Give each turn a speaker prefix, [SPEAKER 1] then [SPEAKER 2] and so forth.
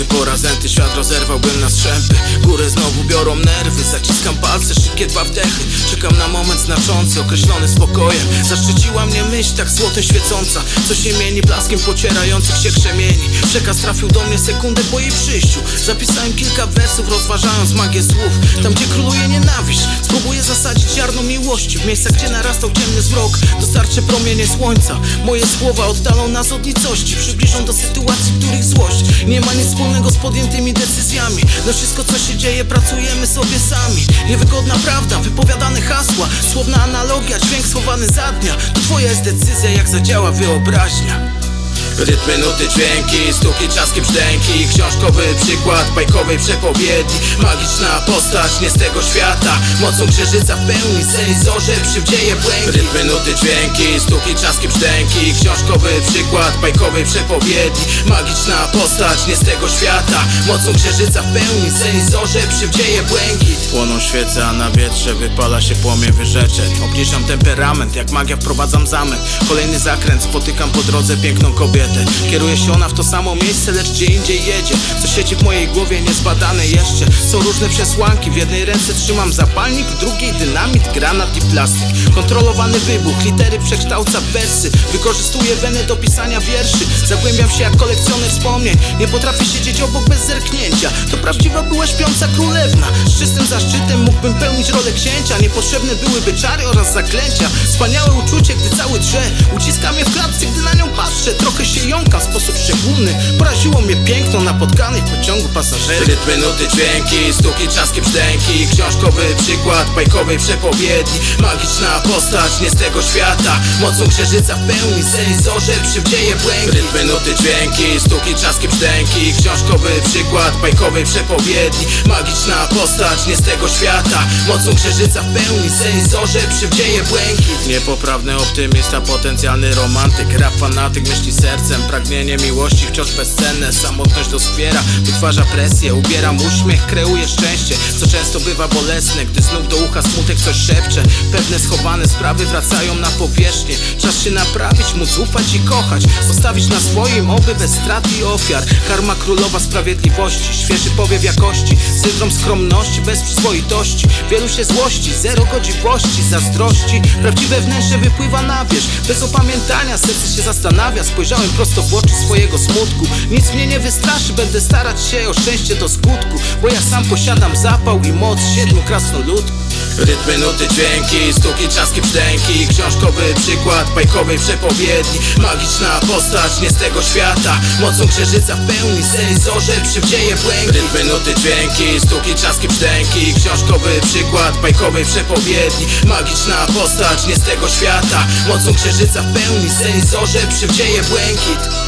[SPEAKER 1] Te porazenty świat rozerwałbym na strzępy. Górę znowu biorą nerwy Zaciskam palce, szybkie dwa wdechy. Czekam na moment znaczący, określony spokojem. Zaszczyciła mnie myśl tak złotem świecąca. Co się mieni blaskiem pocierających się krzemieni. Przekaz trafił do mnie sekundę po jej przyjściu. Zapisałem kilka wersów rozważając magię słów. Tam gdzie króluje nienawiść Spróbuję zasadzić ziarno miłości. W miejscach gdzie narastał ciemny zmrok Dostarczę promienie słońca. Moje słowa oddalą nas od nicości. Przybliżą do sytuacji, których złość Nie ma nic wspólnego z podjętymi decyzjami. Na wszystko co się dzieje pracujemy sobie sami. Niewygodna prawda, wypowiadane hasła. Słowna analogia, dźwięk schowany za dnia. To twoja jest decyzja jak zadziała wyobraźnia Rytmy, nuty, dźwięki, stuki, trzaski, brzdęki Książkowy przykład bajkowej przepowiedni. Magiczna postać nie z tego świata. Mocą księżyca w pełni sej zorze przywdzieje błękit Rytmy, nuty, dźwięki, stuki, trzaski, brzdęki Książkowy przykład bajkowej przepowiedni. Magiczna postać nie z tego świata. Mocą księżyca w pełni sej zorze przywdzieje błękit Płoną świece, a na wietrze wypala się płomień wyrzeczeń. Obniżam temperament, jak magia wprowadzam zamek Kolejny zakręt, spotykam po drodze piękną kobietę Kieruje się ona w to samo miejsce, lecz gdzie indziej jedzie. Co siedzi w mojej głowie niezbadane jeszcze. Są różne przesłanki, w jednej ręce trzymam zapalnik W drugiej dynamit, granat i plastik. Kontrolowany wybuch, litery przekształca wersy. Wykorzystuję wenę do pisania wierszy. Zagłębiam się jak kolekcjoner wspomnień. Nie potrafię siedzieć obok bez zerknięcia. To prawdziwa była śpiąca królewna. Z czystym zaszczytem mógłbym pełnić rolę księcia. Niepotrzebne byłyby czary oraz zaklęcia. Wspaniałe uczucie, gdy cały drze Uciska mnie w klatce, gdy na nią patrzę. Trochę się jąka w sposób szczególny. Poraziło mnie piękno napotkanych w pociągu pasażerów. Rytmy, nuty, dźwięki, stuki, trzaski, brzdęki Książkowy przykład bajkowej przepowiedni. Magiczna postać nie z tego świata. Mocą księżyca w pełni sej zorze przywdzieje błękit Rytmy, nuty, dźwięki, stuki, trzaski, brzdęki Książkowy przykład bajkowej przepowiedni. Magiczna postać nie z tego świata. Mocą w pełni przywdzieje błękit Niepoprawny optymista, potencjalny romantyk. Rap fanatyk, myśli sercem, pragnienie miłości wciąż bezcenne. Samotność doskwiera, wytwarza presję Ubieram uśmiech, kreuję szczęście Co często bywa bolesne, gdy znów do ucha smutek coś szepcze Pewne schowane sprawy wracają na powierzchnię. Czas się naprawić, móc ufać i kochać. Postawić na swoim, oby bez strat i ofiar. Karma królowa sprawiedliwości, świeży powiew jakości. Syndrom skromności, bez przyzwoitości. Wielu się złości, zero godziwości, zazdrości. Prawdziwe wnętrze wypływa na wierzch. Bez opamiętania serce się zastanawia. Spojrzałem prosto w oczy swojego smutku. Nic mnie nie wystraszy, będę starać się o szczęście do skutku. Bo ja sam posiadam zapał i moc siedmiu krasnoludków Rytmy, nuty, dźwięki, stuki, trzaski, brzdęki Książkowy przykład bajkowej przepowiedni. Magiczna postać nie z tego świata. Mocą księżyca w pełni sej zorze przywdzieje błękit Rytmy, nuty, dźwięki, stuki, Książkowy przykład bajkowej przepowiedni. Magiczna postać nie z tego świata. Mocą w pełni sej zorze przywdzieje błękit